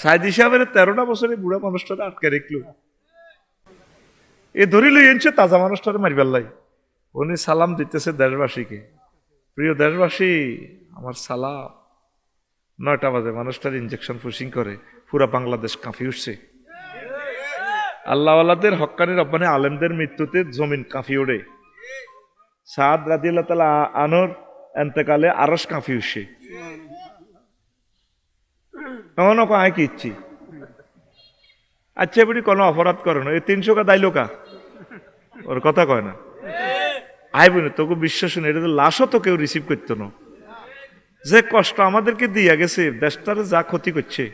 সাইদি সাহেবের তেরোটা বছরে বুড়া মানুষটারে আটকে রেখলো। এ ধরি লই এনছে তাজা মানুষটারে মারিবার লাই। উনি সালাম দিতেছে দেশবাসীকে। প্রিয় দেশবাসী, আমার সালাম। নয়টা বাজে, মানুষটার ইঞ্জেকশন পুশিং করে। পুরা বাংলাদেশ কাঁপি উঠছে। আল্লাহওয়ালাদের হক্কানি রব্বানি আলেমদের মৃত্যুতে জমিন কাঁপি ওঠে সাদ রাদিল্লাহ তালা আনোর এন্তেকালে আরস কাঁপি উঠছে। এমনও আয় কি ইচ্ছি। আচ্ছা এবারে কোনো অপরাধ করে না। এই তিনশো কা দাইলো কা? ওর কথা কয় না। আই বোন তোকে বিশ্বাস নেই এটা তো লাশও তো কেউ রিসিভ করতো না। যে কষ্ট আমাদেরকে দিয়া গেছে, দেশটারে যা ক্ষতি করছে,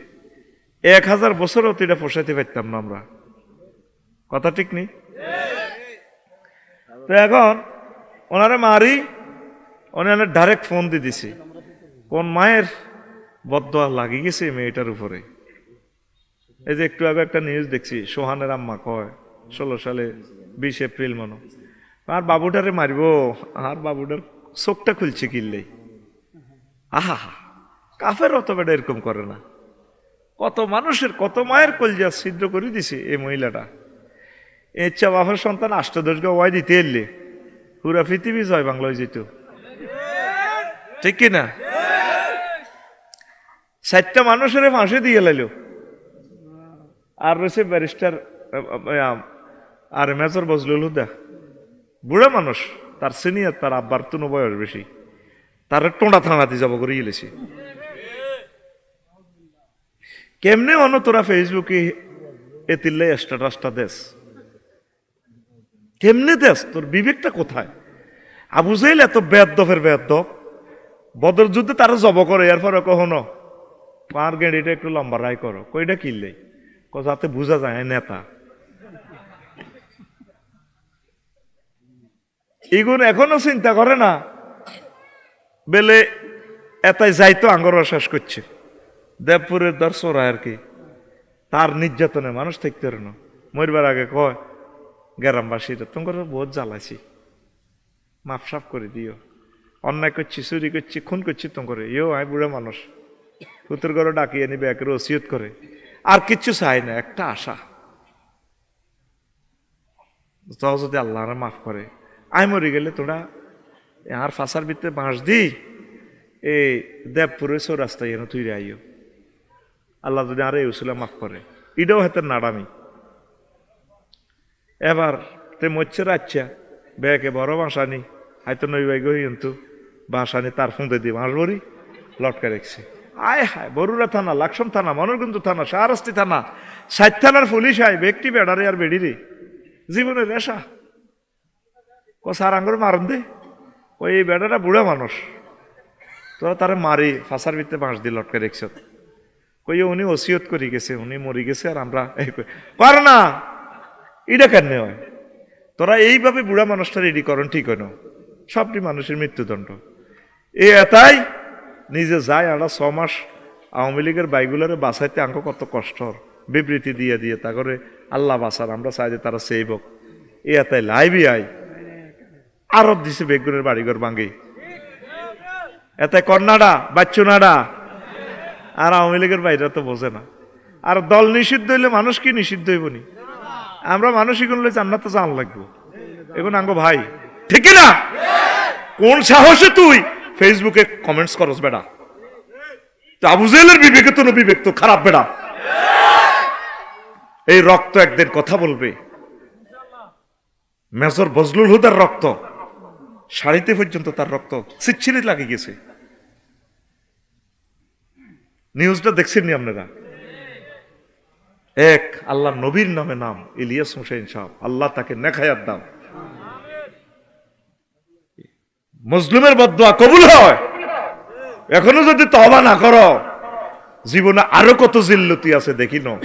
এক হাজার বছরও তো এটা পোষাইতে পারতাম না আমরা। কথা ঠিক নেই? তো এখন ওনারা মারি ওনারা ডাইরেক্ট ফোন দিয়ে দিছে। কোন মায়ের বদয়া লাগিয়ে গেছে মেয়েটার উপরে। এই যে একটু আগে একটা নিউজ দেখছি, সোহানের আম্মা কয়, ষোলো সালে বিশ এপ্রিল মনো। আর বাবুটারে মারিব, আর বাবুটার চোখটা খুলছে কিনলেই আহা কাফের অত বেটা এরকম করে না। কত মানুষের, কত মায়ের কলজা ছিদ্র করে দিছে এই মহিলাটা। ইচ্ছা বাবার সন্তান আষ্টদশ গা ওয়াই দিতে এলে। পুরা পৃথিবী জয় বাংলা হয়ে যেত। ঠিক কিনা? ষাটটা মানুষের ফাঁসি দিয়ে লাইলো। আর রয়েছে ব্যারিস্টার আর মেজর বজলুল হুদা। বুড়া মানুষ, তার সিনিয়র, তার আব্বার তো বয়স বেশি। তার টোঁডা থানাতে যাব করে গেলেছি কেমনে অন্য তোরা ফেসবুকে এ তিল্লাই স্ট্যাটাসটা দেশ কেমনে দেশ তোর বিবেকটা কোথায়? আবু জাইল এত বেদফের বেদফ বদর যুদ্ধে তারা জব করে এরপরে কখনো? পার গেঁড়িটা একটু লম্বা, রায় করো। কইটা কিনলে যাতে বোঝা যায় নেতা। এগুন এখনও চিন্তা করে না? বেলে এতাই যাইতো, আঙ্গর শেষ করছে। দেবপুরের দর্শরা আর কি। তার নির্যাতনে মানুষ থাকতে না। মরবার আগে কয় গ্রামবাসীরা তোমার বহুত জ্বালাইছি। মাপ সাফ করে দিও। অন্যায় করছি, চুরি করছি, খুন করছি তোমার ইও আয় বুড়ো মানুষ। পুতুর ঘরে ডাকিয়ে নিবে একের ওসিয়ত করে। আর কিচ্ছু চাই না, একটা আশা। যদি আল্লাহ মাফ করে। আই মরে গেলে তোরা আর ফাঁসার ভিতরে বাঁশ দি এই দেবপুরে সো রাস্তায় এনে তুই আইও। আল্লাহ যদি আর এই উসুলা মাফ করে। এটাও হাতে নাড়ামি এবার তে মরছে রাচ্ছা বেকে বড় বাসানি হয়তো নই বাই গই কিন্তু বাসানি তার ফুঁদে দিয়ে বাঁশ বড়ি লটকা রেখছে। আয় হায়, বরুড়া থানা, লাকসম থানা মনোরগঞ্জ থানা, শাহরাস্তি থানা, সাত থানার পুলিশ আয়, ব্যক্তি বেড়ারে আর বেড়ি রে। জীবনের রেশা ও সার আঙ্গুর মারন দে। ওই এই বেড়াটা বুড়া মানুষ। তোরা তারা মারি, ফাঁসার ভিতরে বাঁশ দিয়ে লটকা রেখছ। কই উনি ওসিয়ত করি গেছে, উনি মরি গেছে আর আমরা এই পার না। এটা কেন হয়? তোরা এইভাবে বুড়া মানুষটা রেডি করন ঠিক হইন। সবটি মানুষের মৃত্যুদণ্ড। এ এতাই নিজে যায় আমরা ছ মাস আওয়ামী লীগের বাইগুলারে বাঁচাইতে আঙ্ক কত কষ্ট বিবৃতি দিয়ে দিয়ে তা করে আল্লাহ বাসার আমরা চাই যে তারা সেইবক এ এতাই লাইবি আই। আরব দিছে বেগুনের বাড়িঘর ভাঙ্গি। এতে কন্যাডা বাচ্চুনাডা। আর আওয়ামী লীগের বাইরে তো বোঝে না। আর দল নিষিদ্ধ হইলে মানুষ কি নিষিদ্ধ হইব নি? আমরা মানুষ এগুলো জান্নাত তো জান লাগবো। এখন আঙ্গ ভাই। ঠিক না? কোন সাহসে তুই ফেসবুকে কমেন্টস করস তো আবু জেলের বিবেকে তো বিবেক তো খারাপ বেটা। এই রক্ত একদিন কথা বলবে। মেজর বজলুল হুদার রক্ত। শাড়িতে পর্যন্ত তার রক্ত সিচ্ছিরি লাগে গেছে। নিউজটা দেখছেন নি আপনারা? এক, আল্লাহ নবীর নামে নাম, ইলিয়াস হুসেন সাহেব। আল্লাহ তাকে নেখায়াত দাও। মুসলিমের বদয়া কবুল হয়। এখনও যদি তবা না করো, জীবনে আরও কত জিল্লতি আছে দেখি ন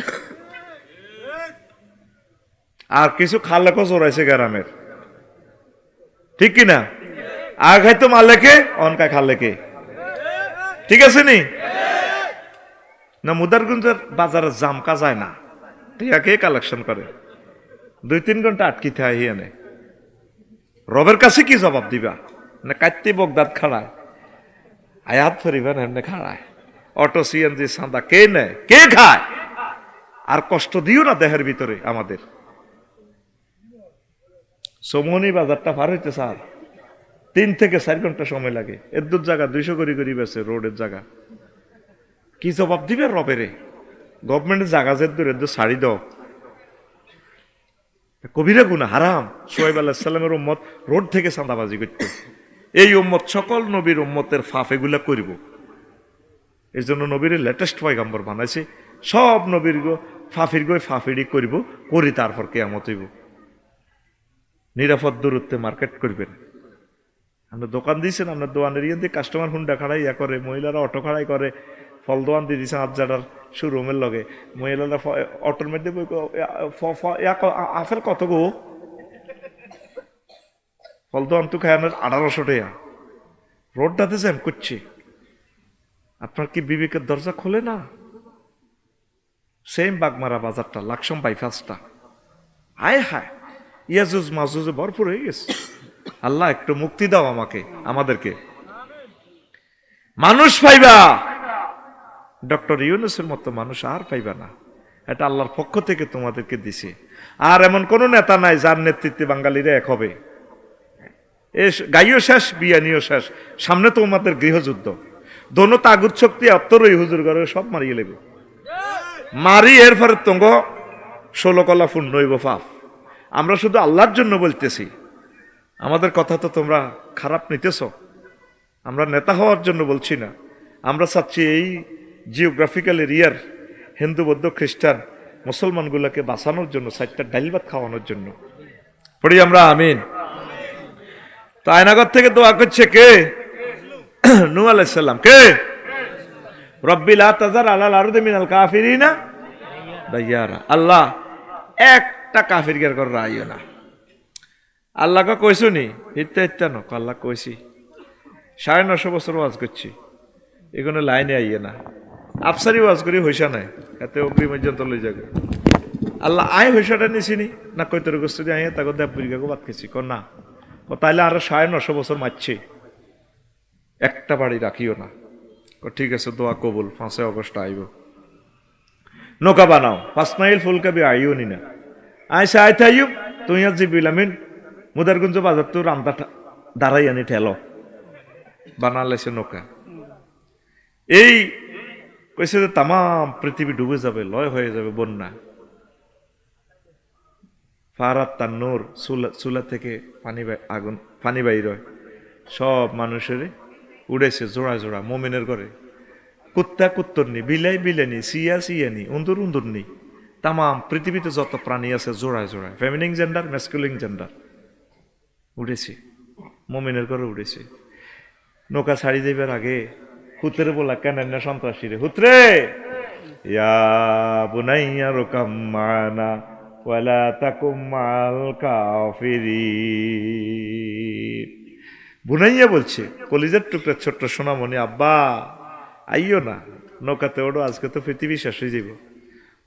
আর কিছু খালেকও চড়াইছে গ্রামের। ঠিক কিনা? আর খাইতো মালেকে অনকা খালেকে ঠিক আছে নি? না, মুদারগঞ্জের বাজারে জামকা যায় না। টিয়াকে কালেকশন করে। দুই তিন ঘণ্টা আটকিতে আহি এনে। রবের কাছে কি জবাব দিবা? না কাটতে বগদাদ খাড়ায়। আয়াত ফরিবার এমনি খাড়ায়। অটো সিএনজি সাদা কে নেয় কে খায়? আর কষ্ট দিও না দেহের ভিতরে আমাদের। সমনি বাজারটা পার হইতে স্যার তিন থেকে চার ঘণ্টা সময় লাগে। এর দূর জায়গা দুইশো করি করি বেছে, রোডের জায়গা। কি জবাব দিবে রবেরে? গভর্নমেন্টের জায়গা যে দূর দূর ছাড়ি দাও। কবিরা গুনা হারাম। সোহেব আলাহিসাল্লামের উম্মত রোড থেকে চাঁদাবাজি করত। এই উম্মত, সকল নবীর উম্মতের ফাফ এগুলা করিব। এই জন্য নবীর লেটেস্ট পয়গাম্বর বানাইছে, সব নবীর গো, ফাফির গো ফাফিডি করিব, করি তারপর কেয়ামত হইব। নিরাপদ দূরত্বে মার্কেট করবেন। আমরা দোকান দিয়েছেন আপনার দোকানের ইয়ে দিয়ে কাস্টমার হুন্ডা খাড়াই ইয়া করে, মহিলারা অটো খাড়াই করে, ফল দোকান দিয়ে দিয়েছেন আবজাডার শোরুমের লগে। মহিলারা অটোর মধ্যে বই ক- ফ- ফ- ক- আ- আপেল কত গো? ফল দোকান তো খায় আপনার আঠারোশো টাকা। রোডটাতে জ্যাম করছে। আপনার কি বিবেকের দরজা খোলে না? সেম বাগমারা বাজারটা, লাকসম বাইপাসটা হায় হায়, ইয়াজুজ মাজুজে ভরপুর হয়ে গেছে। আল্লাহ একটু মুক্তি দাও আমাকে, আমাদেরকে। মানুষ পাইবা। ডক্টর ইউনুসের মতো মানুষ আর পাইবা না। এটা আল্লাহর পক্ষ থেকে তোমাদেরকে দিছে। আর এমন কোন নেতা নাই যার নেতৃত্বে বাঙালিরা এক হবে। এ গাইও শেষ, বিয়ানিও শেষ। সামনে তো আমাদের গৃহযুদ্ধ। দোনো তাগুত শক্তি অত্তরই হুজুর ঘরে, সব মারিয়ে লেবে। মারি এর ফলে তঙ্গ ষোলো কলা পূর্ণ হইব ফাফ আমরা শুধু আল্লাহর জন্য বলতেছি। আমাদের কথা তো তোমরা খারাপ নিতেছ। আমরা নেতা হওয়ার জন্য বলছি না। আমরা চাচ্ছি এই জিওগ্রাফিক্যাল এরিয়ার হিন্দু, বৌদ্ধ, খ্রিস্টান মুসলমানগুলোকে বাঁচানোর জন্য সাইটটা ডাইল ভাত খাওয়ানোর জন্য। পড়ি আমরা, আমিন। তো আয়নাগর থেকে দোয়া করছে কে? নু আলাইসাল্লাম কে? রব্বিল তাজার আলাল আরদে মিনাল কাফিরিনা দাইয়ারা। আল্লাহ, একটা কাফির গের কর রাইও না। আল্লাহকে কইছো নি? হিত্যা হিত্যা ন আল্লাহ কইছি সাড়ে নশো বছর ওয়াজ করছি। এগুলো লাইনে আইয়ে না। আফসারি ওয়াজ করি, হইসা নাই। এতে অগ্রি পর্যন্ত লই যাবে। আল্লাহ আয় হইসাটা নিছিনি না। কই তোর গোষ্ঠী দিয়ে আইয়া তাকে দেব বাদ খেছি কর না। তাইলে আরও সাড়ে নশো বছর মারছে। একটা বাড়ি রাখিও না। ঠিক আছে, দোয়া কবুল, পাঁচই অগস্ট আইব। নৌকা বানাও, পাঁচ মাইল ফুলকাবি আইও নি না। আইসা আইতে আইব তুই আর জিবিল আমিন, মুদারগঞ্জ বাজার তো রামদা দাঁড়াই আনি ঠেলো। বানালাইছে নৌকা। এই কইছে যে তাম পৃথিবী ডুবে যাবে, লয় হয়ে যাবে বন্যা। ফারাত তার নূর চুলা চুলা থেকে পানি আগুন, পানি বাইর হয়। সব মানুষের উড়েছে জোড়া জোড়া, মোমেনের করে কুত্তা কুত্তরনি বিলাই বিলানি সিয়া সিয়ানি উন্দুর উন্দুরনি তামাম পৃথিবীতে যত প্রাণী আছে জোড়ায় জোড়ায় ফেমিনিং জেন্ডার ম্যাসকুলিং জেন্ডার উড়েছে, মোমিনের ঘরে উড়েছে। নৌকা ছাড়ি দেবার আগে হুতরে বলা কেন না সন্ত্রাসী রে হুতরে! ইয়া বুনাইয়া রোকাম মানা ওয়ালা তাকুম মাল বুনাইয়া বলছে, কলিজার টুকরা ছোট্ট সোনামণি, আব্বা আইও না, নৌকাতে ওড়ো, আজকে তো পৃথিবী শেষ হয়ে যাব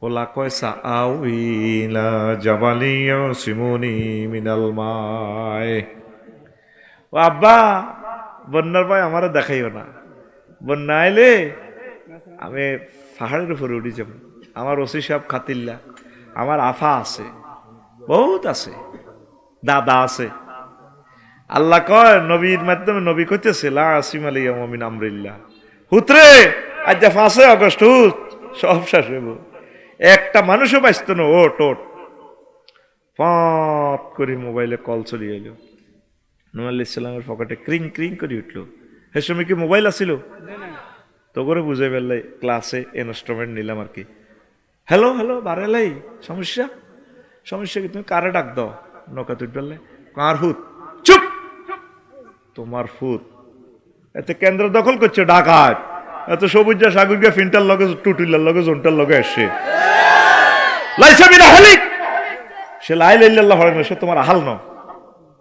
ওলা কয়সা আউইলা জাবালিয়া সিমনি মিনাল মায়। ও আব্বা, বন্যার ভাই আমারও দেখাইও না। বন্যা আইলে আমি পাহাড়ের উপরে উঠি যাব। আমার ওসি সাহেব খাতিল্লা। আমার আফা আছে বহুত আছে দাদা আছে। আল্লাহ কয় নবীর মাধ্যমে নবী কইতেছে লা আসিম আলী মমিন আমরিল্লাহ। হুতরে আজ যা ফাঁসে অগস্ট হুত সব শেষ হইব। একটা মানুষও বাঁচত না ও টোট পাঁত করে মোবাইলে কল চলে এলো। নুয়াল ইসলামের পকেটে ক্রিং ক্রিং করে উঠল। সে সময় কি মোবাইল আসিল তো করে বুঝে ফেললে ক্লাসে ইনস্ট্রুমেন্ট নিলাম আর কি। হ্যালো হ্যালো বারেলাই। সমস্যা? সমস্যা কি, তুমি কারে ডাক দাও? নৌকা তুই ফেললে কার হুত চুপ! তোমার ফুত এতে কেন্দ্র দখল করছে ডাকাত। এত সবুজ যা সাগুর গিয়ে ফিনটার লগে, টুটুলার লগে, জোনটার লগে আসছে লাইসা বিনা হালিক সে লাই লাইল্লাহ না সে তোমার আহাল ন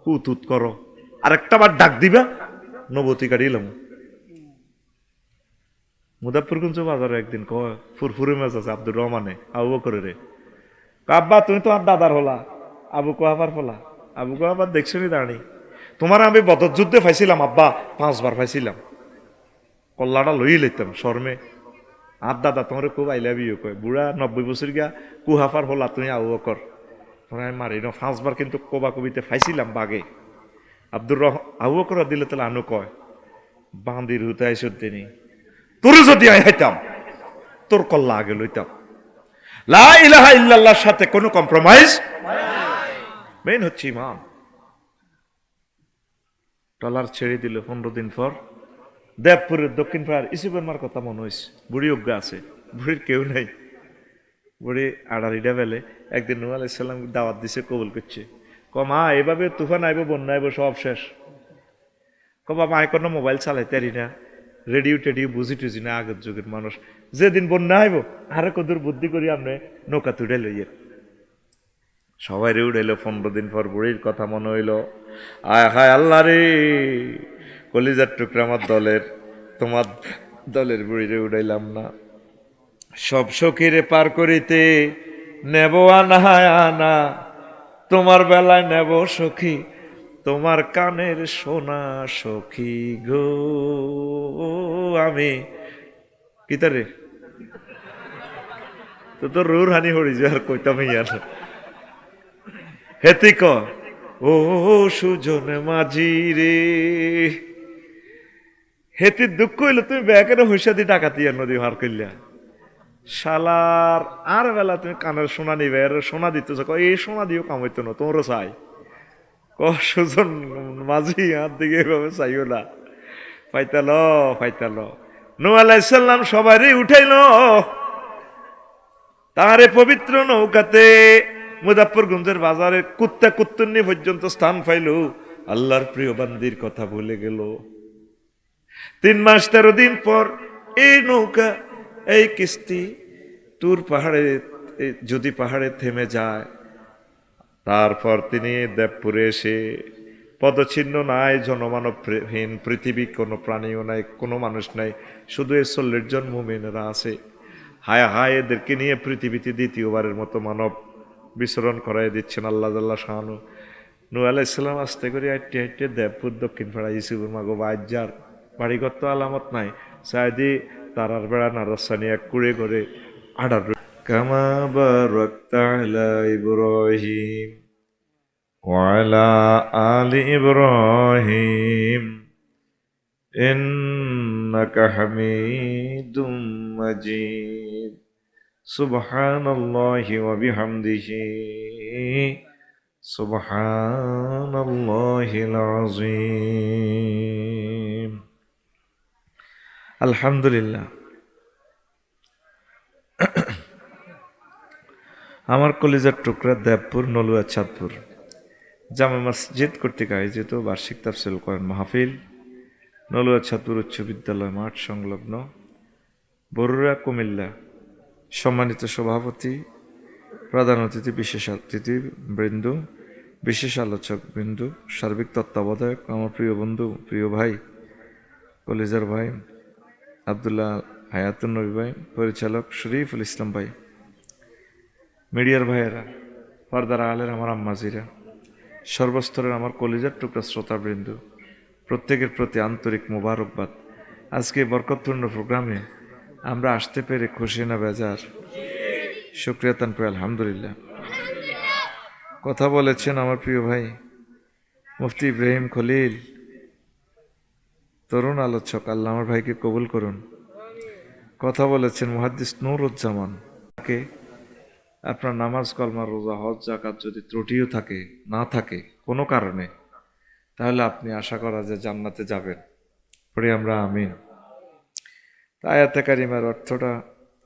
হুত হুত করো। আরেকটা বার ডাক দিবা, নবতী কাটিলাম মুদাফরগঞ্জ বাজারে একদিন? কয়, ফুরফুরে মাছ আছে আব্দুর রহমানে, আবু করে রে আব্বা, তুমি তো আর দাদার হলা। আবু কোহাবার হলা। আবু কোহাবার দেখছ নি দাঁড়ি তোমার আমি বদর যুদ্ধে পাইছিলাম আব্বা, পাঁচবার পাইছিলাম কল্লাটা লই লইতাম, শর্মে। আর দাদা, তোমার খুব আই লাভ কয়, বুড়া নব্বই বছর গিয়া কুহাফার হলা তুমি আউ কর তোমরা আমি মারি ন পাঁচবার কিন্তু কবা কবিতে ফাইছিলাম বাগে। আব্দুর রহ আউ কর দিলে তাহলে আনু কয়, বান্দির হুতে আইসত দিনি তোর যদি আই হাইতাম, তোর কল্লা আগে লইতাম। লা ইলাহা সাথে কোনো কম্প্রোমাইজ মেইন হচ্ছে ইমান টলার ছেড়ে দিল পনেরো দিন পর। দেবপুরের দক্ষিণ পাড়ার ইসুবের কথা মনে হয়েছে বুড়ি অজ্ঞা আছে, বুড়ির কেউ নেই। বুড়ি আড়ারিটা বেলে একদিন নুয়া আলাইসাল্লাম দাওয়াত দিছে, কবুল করছে। ক মা এভাবে তুফান আইব, বন্যা আইব, সব শেষ। ক বাবা আয় কোনো মোবাইল চালাইতে না। রেডিও টেডিও বুঝি টুঝি না, আগের যুগের মানুষ। যেদিন বন্যা আইব আরে কদূর বুদ্ধি করি আপনি? নৌকা তুড়ে লইয়ে সবাই রে উড়াইলো, পনেরো দিন পর বুড়ির কথা মনে হইল। আয় হায় আল্লাহ রে! কলিজার টুকরা আমার দলের, তোমার দলের বুড়িরে উড়াইলাম না। সব সখীরে পার করিতে নেব আনা, তোমার বেলায় নেব সখী। তোমার কানের সোনা সখী গো। আমি কি তারে তো তোর রুর হানি যে আর কইতাম ইয়ার ক ও সুজন মাঝি রে। হেতির দুঃখ হইল তুমি ব্যাকের হইসা দি ডাকাতি আর নদী হার করলা শালার আর বেলা তুমি কানের সোনা নিবে আর সোনা দিতেছ এই সোনা দিও কামাইতো না, তোমরও চাই। সুজন, মাঝি হাত দিকে এভাবে চাইও না। পাইতাল পাইতাল নো আলাইসাল্লাম সবারই উঠাইল। তাহারে পবিত্র নৌকাতে মুজাফরগঞ্জের বাজারে কুত্তা কুত্তুন্নি পর্যন্ত স্থান পাইল। আল্লাহর প্রিয় বান্দির কথা ভুলে গেল। তিন মাস তেরো দিন পর এই নৌকা, এই কিস্তি টুর পাহাড়ে যদি পাহাড়ে থেমে যায়। তারপর তিনি দেবপুরে এসে পদচিহ্ন নাই, জনমানবহীন পৃথিবী, কোনো প্রাণীও নাই, কোনো মানুষ নাই, শুধু এই চল্লিশ জন মুমিনেরা আছে। হায় হায়, এদেরকে নিয়ে পৃথিবীতে দ্বিতীয়বারের মতো মানব বিচরণ করাই দিচ্ছেন আল্লাহ আল্লাহ শাহানু। নু আলাহ ইসলাম আস্তে করে আটটে আটটে দেবপুর দক্ষিণ পাড়া ইসুবুর মাগো বাজ্জার বাড়িঘর তো আলামত নাই। সায়দি তারার বেড়া নারসানি এক কুড়ে করে আডার كما باركت على إبراهيم وعلى آل إبراهيم إنك حميد مجيد سبحان الله وبحمده سبحان الله العظيم الحمد لله আমার কলিজার টুকরা দেবপুর, নলুয়া, চাঁদপুর। জামা মসজিদ কর্তৃক আয়োজিত বার্ষিক তাফসিল করেন মাহফিল, নলুয়া ছাত্র উচ্চ বিদ্যালয় মাঠ সংলগ্ন বরুড়া, কুমিল্লা সম্মানিত সভাপতি, প্রধান অতিথি, বিশেষ অতিথি বৃন্দ, বিশেষ আলোচক বৃন্দু, সার্বিক তত্ত্বাবধায়ক, আমার প্রিয় বন্ধু, প্রিয় ভাই, কলিজার ভাই, আবদুল্লাহ হায়াতুন নবী ভাই, পরিচালক শরীফুল ইসলাম ভাই। মিডিয়ার ভাইয়েরা, পর্দার আলের আমার আম্মাজিরা, সর্বস্তরের আমার কলিজার টুকরা শ্রোতাবৃন্দ, প্রত্যেকের প্রতি আন্তরিক মোবারকবাদ। আজকে বরকতপূর্ণ প্রোগ্রামে আমরা আসতে পেরে খুশি না বেজার। শুক্রিয়া তান পে আলহামদুলিল্লাহ। কথা বলেছেন আমার প্রিয় ভাই, মুফতি ইব্রাহিম খলিল। তরুণ আলোচক, আল্লাহ আমার ভাইকে কবুল করুন। কথা বলেছেন মুহাদ্দিস নুরুজ্জামান। তাকে আপনার নামাজ, কলমা, রোজা, হজ জাকাত যদি ত্রুটিও থাকে, না থাকে, কোনো কারণে, তাহলে আপনি আশা করা যে জান্নাতে যাবেন। পরে আমরা আমিন। আয়াতে কারিমার অর্থটা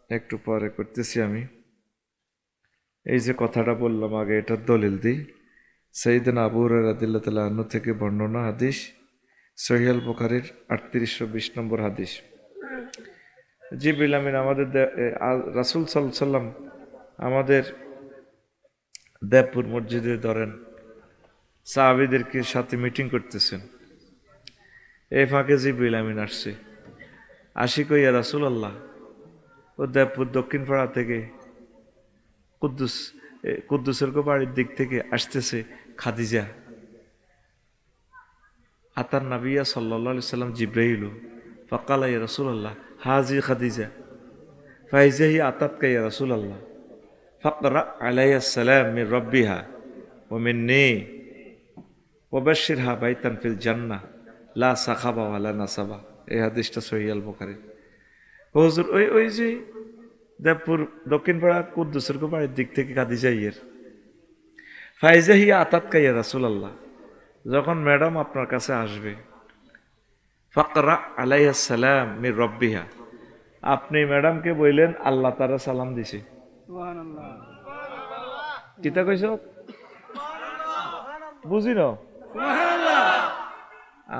একটু পরে করতেছি আমি। এই যে কথাটা বললাম আগে, এটার দলিল দিই। সেইদিন আবুর রাদিল্লা তালা আন্ন থেকে বর্ণনা হাদিস সহিয়াল বুখারির আটত্রিশশো বিশ নম্বর হাদিস। জিবিল আমিন আমাদের রাসূল সাল্লাম আমাদের দেবপুর মসজিদে ধরেন সাহাবিদেরকে সাথে মিটিং করতেছেন। এই ফাঁকে জিবিল আমিন আসছে। আশি কইয়া রাসুল আল্লাহ ও দেবপুর দক্ষিণ পাড়া থেকে কুদ্দুস কুদ্দুসের বাড়ির দিক থেকে আসতেছে খাদিজা। আতার নাবিয়া সাল্লাহ সাল্লাম জিব্রাইল, ফকালা ইয়া রাসুল আল্লাহ হাজি খাদিজা। ফাইজাহি আতাতকা ইয়া রাসূলুল্লাহ। ফাকরা আলাইহিস সালাম মির রাব্বিহা ওয়া মিন্নি ওয়াবাশশিরহা বাইতান ফিল জান্নাহ লা সাখাবা ওয়ালা নাসাবা এই হাদিসটা সহিহ আল বুখারী হুজুর, ওই ওই যে দেবপুর দক্ষিণ পাড়া কুদ্দুসের বাড়ির দিক থেকে কাদি যাইয়ের ফাইজাহি আতাতকা ইয়া রাসূলুল্লাহ। যখন ম্যাডাম আপনার কাছে আসবে, ফকরা আলাইহিস সালাম মির রব্বিহা। আপনি ম্যাডামকে বললেন, আল্লাহ তারা সালাম দিছে। কিতা কইছ বুঝি ন?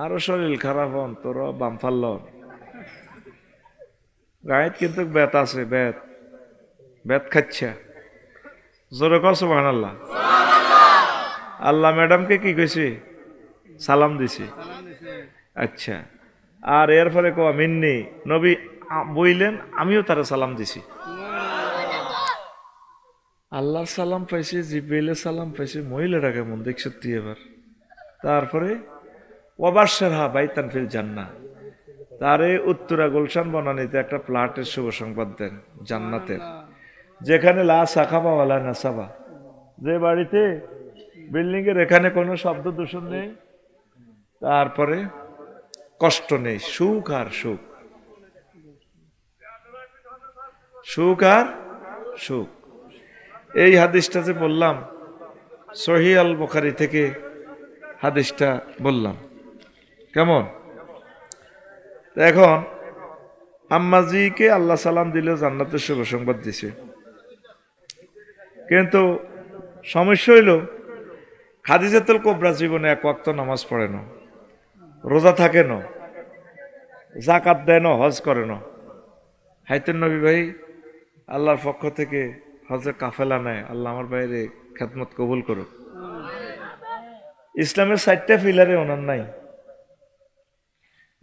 আরও শরীর খারাপ হন তোর বাম ফাল্ল গায়েত কিন্তু বেত আছে বেত। বেত খাচ্ছে জোরে কস আল্লাহ আল্লাহ ম্যাডামকে কি কইছে সালাম দিছি। আচ্ছা। আর এর ফলে কো মিন্নি নবী বইলেন আমিও তারা সালাম দিছি। আল্লাহর সালাম পাইছে, জিব্রাইলের সালাম পাইছে মহিলাটা কেমন দেখ সত্যি এবার? তারপরে ওবাসার হা বাইতান ফিল জান্না তারে উত্তরা গুলশান বনানীতে একটা প্লাটের শুভ সংবাদ দেন, জান্নাতের। যেখানে লা সাখাবা ওয়ালা নাসাবা। যে বাড়িতে বিল্ডিং এর এখানে কোনো শব্দ দূষণ নেই, তারপরে কষ্ট নেই, সুখ আর সুখ। সুখ আর সুখ। এই হাদিসটা যে বললাম, সহি আল বখারি থেকে হাদিসটা বললাম। কেমন? এখন, আম্মাজিকে আল্লাহ সালাম দিলে জান্নাতের শুভ সংবাদ দিছে। কিন্তু সমস্যা হইল, খাদিজাতুল কোবরা জীবনে এক ওয়াক্ত নামাজ পড়ে না, রোজা থাকে না জাকাত দেয় না, হজ করে না। হাইতেন নবী ভাই, আল্লাহর পক্ষ থেকে হজের কাফেলা নেয় আল্লাহ আমার বাইরে খেদমত কবুল করুক। ইসলামের চারটা ফিলারে ওনার নাই।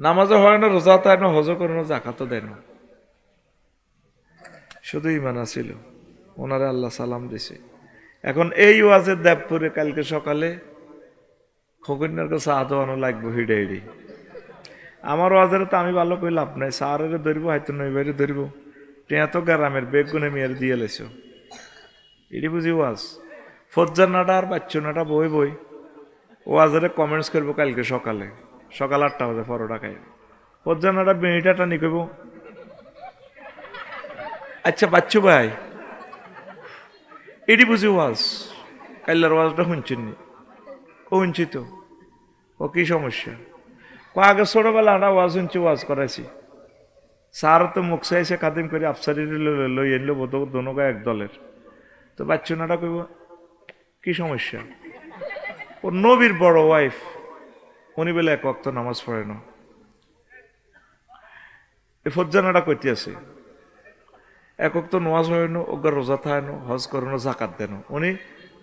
নামাজও হয় না রোজা তাই না, হজও করে না, জাকাতও দেয় না। শুধু ইমান আছিল, ওনারে আল্লাহ সালাম দিছে। এখন এই ওয়াজের দেবপুরে কালকে সকালে খগন্যার কাছে আদোয়ানো লাগবে হিডে হিডি। আমার ওয়াজের তো আমি ভালো কই লাভ নাই সারের ধরবো হয়তো নই বাইরে ধরবো। টেয়া তো গ্রামের বেগ গুনে মেয়ের দিয়ে লেছো। এটি বুঝি ওয়াজ। ফজ্জার নাটা আর বাচ্চু নাটা বই বই। ওয়াজের কমেন্টস করব কালকে সকালে। সকাল আটটা বাজে পরোটা খাই। ফজ্জার নাটা বেড়িটা টানি কইব। আচ্ছা বাচ্চু ভাই, এটি বুঝি ওয়াজ। কাল্লার ওয়াজটা শুনছেন নি? ও শুনছি তো। ও কি সমস্যা? ক আগে ছোটবেলা আমরা ওয়াজ শুনছি, ওয়াজ করাইছি। স্যার তো মুখ চাইছে কাদিম করে আফসারি লই আনলো, বোধ দোনো এক দলের। তো বাচ্চুনাটা কইব, কি সমস্যা? ও নবীর বড় ওয়াইফ উনি বলে, এক অক্ত নামাজ পড়ে না এ ফজ্জানাটা কইতে আছে একক তো নোয়াজ হয় না ওগা রোজা থায় না হজ করে না জাকাত দেন উনি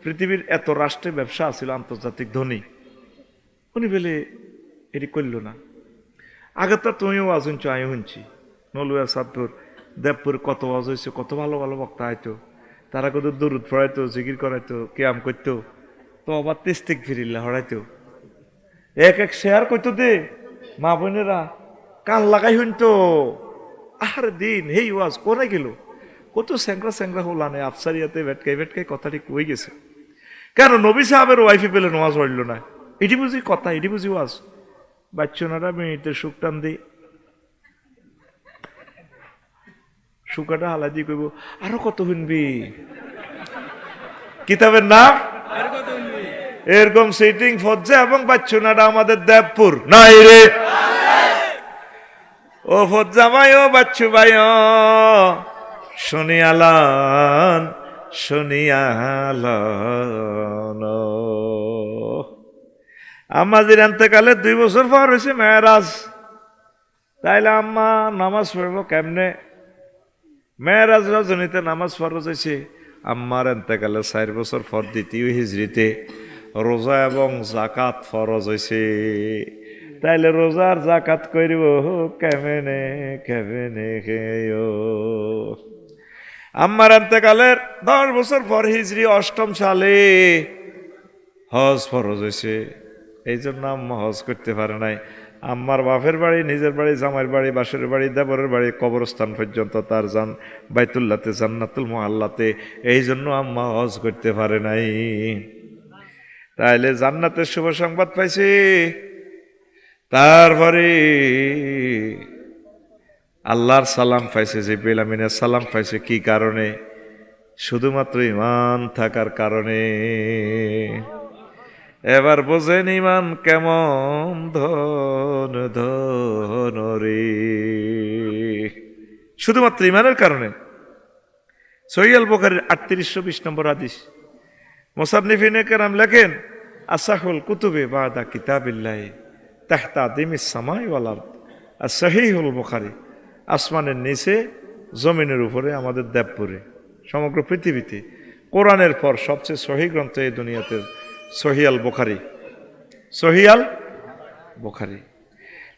পৃথিবীর এত রাষ্ট্রে ব্যবসা আছিল, আন্তর্জাতিক ধনী। উনি বলে, এটি করল না। আগে তো তুমিও ওয়াজ শুনছো আমি শুনছি। নলুয়া সাদপুর দেবপুর কত ওয়াজ হয়েছে কত ভালো ভালো বক্তা হয়তো তারা কত দূরত পড়াইতো, জিকির করাইতো, কেয়াম করতো তো আবার তেস্তিক ফিরিল্লা হরাইতো এক এক শেয়ার করতো দে, মা বোনেরা, কান লাগাই শুনতো আর দিন, হেই ওয়াজ, কোনে গেল? কত স্যাংরা স্যাংরা হলানে আফসারিয়াতে ভেটকাই ভেটকাই কথাটি কই গেছে? কেন নবী সাহেবের ওয়াইফে পেলে নোয়াজ হইল না? এটি বুঝি কথা, এটি বুঝি ওয়াজ। বাচ্চনারা মিনিটের সুখ টান দিই হালাই দিয়ে কইব আরও কত শুনবি? কিতাবের নাম? এরকম সিটিং ফজ্জা এবং বাচ্চনাটা আমাদের দেবপুর। নাই রে। ও ফজ্জা ভাই ও বাচ্চু ভাই শুনিয়ালান শুনিয়ালান আমাদের এন্তকালে দুই বছর পর হয়েছে মেয়েরাজ। তাইলে আম্মা নামাজ পড়ব কেমনে? মেয়েরাজ রজনীতে নামাজ ফরজ হয়েছে। আম্মার এন্তকালে চার বছর পর দ্বিতীয় হিজড়িতে রোজা এবং জাকাত ফরজ হয়েছে। তাইলে রোজার জাকাত করিব কেমনে কেমনে খেয়েও আম্মার এন্তকালের দশ বছর পর হিজড়ি অষ্টম সালে হজ ফরজ হয়েছে। এই জন্য আম্মা হজ করতে পারে নাই। আম্মার বাপের বাড়ি, নিজের বাড়ি, জামাইয়ের বাড়ি বাসের বাড়ি, দেবরের বাড়ি, কবরস্থান পর্যন্ত তার যান বাইতুল্লাতে, জান্নাতুল মহাল্লাতে এই জন্য আম্মা হজ করতে পারে নাই। তাইলে জান্নাতের শুভ সংবাদ পাইছি। তারপরে আল্লাহর সালাম পাইছে যে বেলামিনের সালাম পাইছে, কি কারণে? শুধুমাত্র ইমান থাকার কারণে। এবার বোঝেন ইমান কেমন ধন ধন রে। শুধুমাত্র ইমানের কারণে। সৈয়াল বোখারির আটত্রিশশো বিশ নম্বর আদিস মোসান্নিফিনে কেরাম লেখেন, আসাহুল কুতুবে বাদা কিতাবিল্লাহি তাহতা দিমিস সামাই ওয়ালার আর সহিহুল বুখারি, আসমানের নিচে, জমিনের উপরে, আমাদের দেবপুরে। সমগ্র পৃথিবীতে কোরআনের পর সবচেয়ে সহি গ্রন্থ এই দুনিয়াতে সহিয়াল বুখারি। সহিয়াল বুখারি।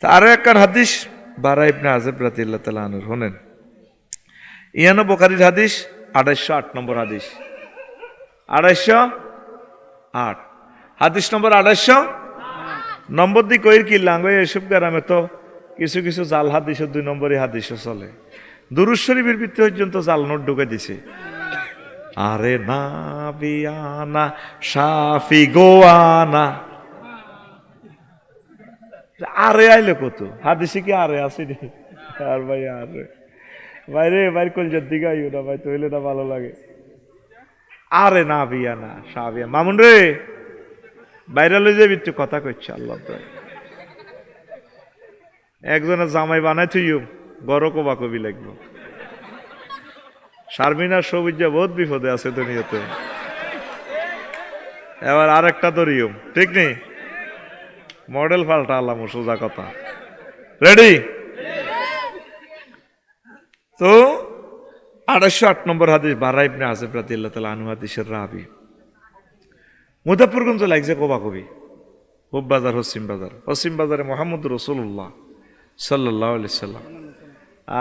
তা আরও একখান হাদিস বারা ইবনে আজব রাতিল্লাহ তালা হনেন ইয়ানো বুখারির হাদিস আড়াইশো আট নম্বর হাদিস। আড়াইশো আট। হাদিস নম্বর আড়াইশো নম্বর দি কইর কি লাঙ্গ এসব গ্রামে তো কিছু কিছু জাল হাদিসও, দুই নম্বরই হাদিসও চলে। দুরুজ শরীফের ভিত্তি পর্যন্ত জাল নোট ঢুকে দিছে। আরে না বিয়ানা সাফি গোয়ানা। আরে আইলে কত? হাদিসে কি আরে আসেনি আর ভাই, আরে। ভাই রে কলজার দিকে আইও না ভাই তৈলে না ভালো লাগে। আরে না বিয়া না সাবিয়া মামুন রে বাইরে লই যাবি তুই কথা কইছে আল্লাহ একজনের জামাই বানাই থুইও গড় কবা কবি লাগবো। শারমিনা সবুজা বহুত বিপদে আছে দুনিয়াতে। এবার আর একটা ধরিও ঠিক নেই মডেল পাল্টা আল্লাহ সোজা কথা। রেডি তো আড়াইশো আট নম্বর হাদিস বারা ইবনে আসিফ রাদিয়াল্লাহু তাআলা আনহু হাদিসের রাবি। মুজাফফরগঞ্জ লাগছে কবা কবি হুব বাজার, হসিম বাজার। হসিম বাজারে মোহাম্মদ রসুল্লাহ সাল্লাহ আলি সাল্লাম।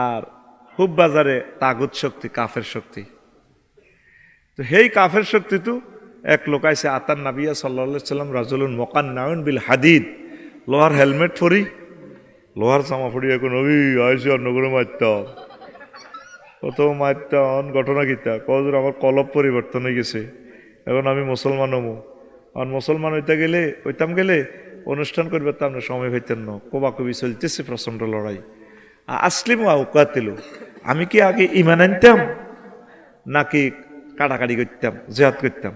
আর হুব বাজারে তাগুত শক্তি, কাফের শক্তি। তো সেই কাফের শক্তি তো এক লোক আইসে আতার নাবিয়া সাল্লাহ সাল্লাম রাজুলুন মকান নাউন বিল হাদিদ। লোহার হেলমেট পরি, লোহার জামা পরি এখন ওই আইসি অন্য করে মারতাম কত মারতাম ঘটনা কিতা কজোর আমার কলব পরিবর্তন হয়ে গেছে, এখন আমি মুসলমান হমু। আর মুসলমান হইতে গেলে, হইতাম গেলে অনুষ্ঠান করবে তো আমরা সময় হইতেন না। কোবাকবি চলতেছে প্রচণ্ড লড়াই। আসলিম আউকাতিল। আমি কি আগে ইমান আনতাম? নাকি কাটাকাটি করতাম, জেহাদ করতাম?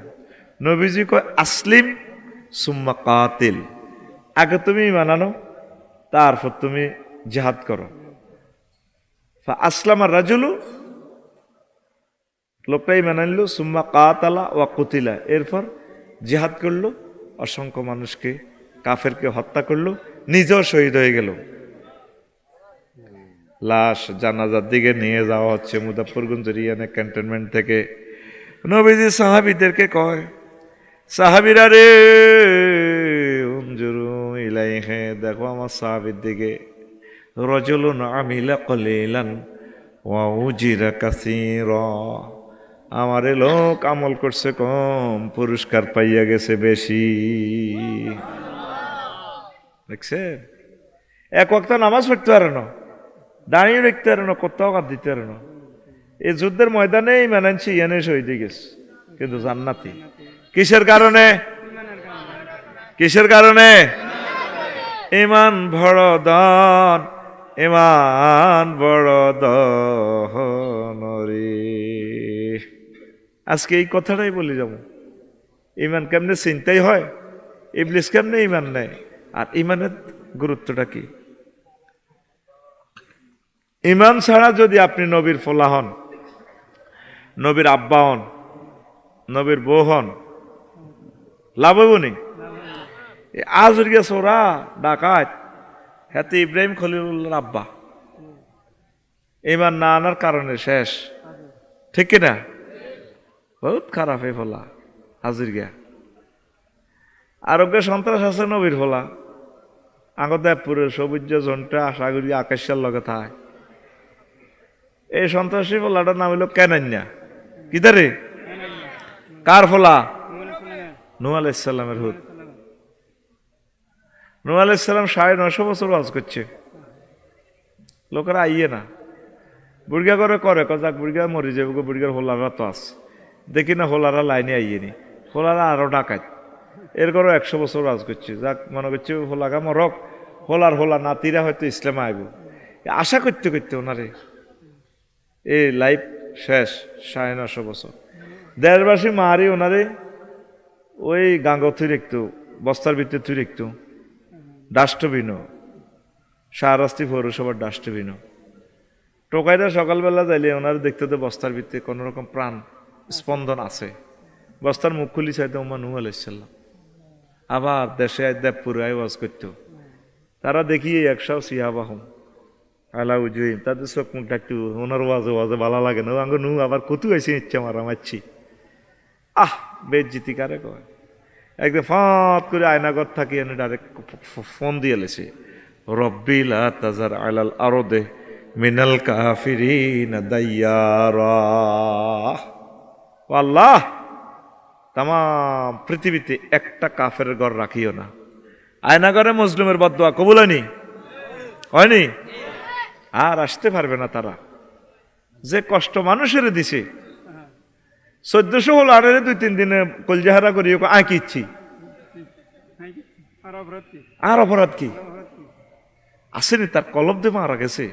নবীজি কয়, আসলিম সুম্মা কাতিল। আগে তুমি ইমান আনো, তারপর তুমি জেহাদ করো। আসলাম আর রাজুলু লোকটাই মেনে নিল সুম্মা কাতালা ওয়া কুতিলা। এরপর জিহাদ করল, অসংখ্য মানুষকে, কাফেরকে হত্যা করল, নিজেও শহীদ হয়ে গেল। লাশ জানাজার দিকে নিয়ে যাওয়া হচ্ছে। মুজাফরগঞ্জ রিয়ানে ক্যান্টনমেন্ট থেকে। নবীজি সাহাবিদেরকে কয়, সাহাবিরা রে, উনজুরু ইলাইহে, দেখো আমার সাহাবির দিকে। রজলুন আমিলা কলিলান ওয়া উজিরা কাসীরা। আমারে লোক আমল করছে কম, পুরস্কার পাইয়া গেছে বেশি। দেখছে এক ওয়াক্ত নামাজ পড়তে পারে না। দাঁড়িয়ে রাখতে পারে না, কোথাও কাঁদ দিতে পারে না। এই যুদ্ধের ময়দানে মেনানছি ইয়ানে শহীদ গেছে। কিন্তু জান্নাতি। কিসের কারণে? কিসের কারণে? ইমান বড় দন ইমান বড় দহন আজকে এই কথাটাই বলি যাব। ইমান কেমনে চিন্তাই হয়? ইবলিস কেমনে ইমান নেয়? আর ইমানের গুরুত্বটা কি? ইমান ছাড়া যদি আপনি নবীর ফোলা হন, নবীর আব্বা হন, নবীর বউ হন, লাভ হইব নি? আজ গেছে ওরা ডাকাত, হাতে ইব্রাহিম খলিলুল্লাহর আব্বা। ইমান না আনার কারণে শেষ। ঠিক কিনা? বহুত খারাপ এই ফলা হাজির গিয়া। আরোগ্য সন্ত্রাস আছে নবীর ফলা। আগত দেবপুরের সবুজ জনটা আশা করি আকাশের লগে থায়। এই সন্ত্রাসী ফলাটার নাম হইল কেনান্যা কিদারে? কার ফোলা? নু আলাইসাল্লামের হুদ। নূ আলাইসাল্লাম সাড়ে নশো বছর ওয়াজ করছে। লোকেরা আইয়ে না। বুড়গা করে করে কজাক বুড়গা মরি যাবে গো, বুড়গার হোলারা তো আছে। দেখি না হোলারা লাইনে আইয়ে নি। হোলারা আরও ডাকাত। এর করে একশো বছর ওয়াজ করছে। যাক, মনে করছে হোলাগা মরক। হোলার হোলা নাতিরা হয়তো ইসলামে আইব। আশা করতে করতে ওনারে এই লাইফ শেষ, সাড়ে নশো বছর। দেড়বাসী মারি ওনারে, ওই গাঙ্গ থুই রেখতো বস্তার ভিতরে থুই রেখতো ডাস্টবিনও, শাহরাস্তি পৌরসভার ডাস্টবিনও। টোকাইরা সকালবেলা যাইলে ওনার দেখতে তো বস্তার ভিতরে কোনো রকম প্রাণ স্পন্দন আছে। বস্তার মুখ খুলি চাইতে ওমা নু আলাইসাল্লাম আবার দেশে দেবপুরে আয় ওয়াজ করতো। তারা দেখি একশো সিয়াবাহম আলা উজুইম তাদের চোখ মুখটা একটু ওনার ওয়াজে ওয়াজে ভালো লাগে না। আঙ্গ নু আবার কতু আইসি ইচ্ছা মারা মারছি। আহ, বেজ্জিতি কারে কয়? একদম ফাঁত করে আয়নাগর থাকি এনে ডাইরেক্ট ফোন দিয়ে লেছে। রব্বিলা তাজার আলাল আরও দে মিনাল ও আল্লাহ তাম পৃথিবীতে একটা কাফের ঘর রাখিও না। আয়নাগরে মুসলিমের বদুয়া কবুল হয়নি? হয়নি? আর আসতে পারবে না তারা। যে কষ্ট মানুষের দিছে। চোদ্দশো হল আরে দুই তিন দিনে কলজাহারা করি আঁকি ইচ্ছি। আর অপরাধ কি? আর অপরাধ কি অপরাধ কি? আসেনি তার কলব দিয়ে মারা গেছে।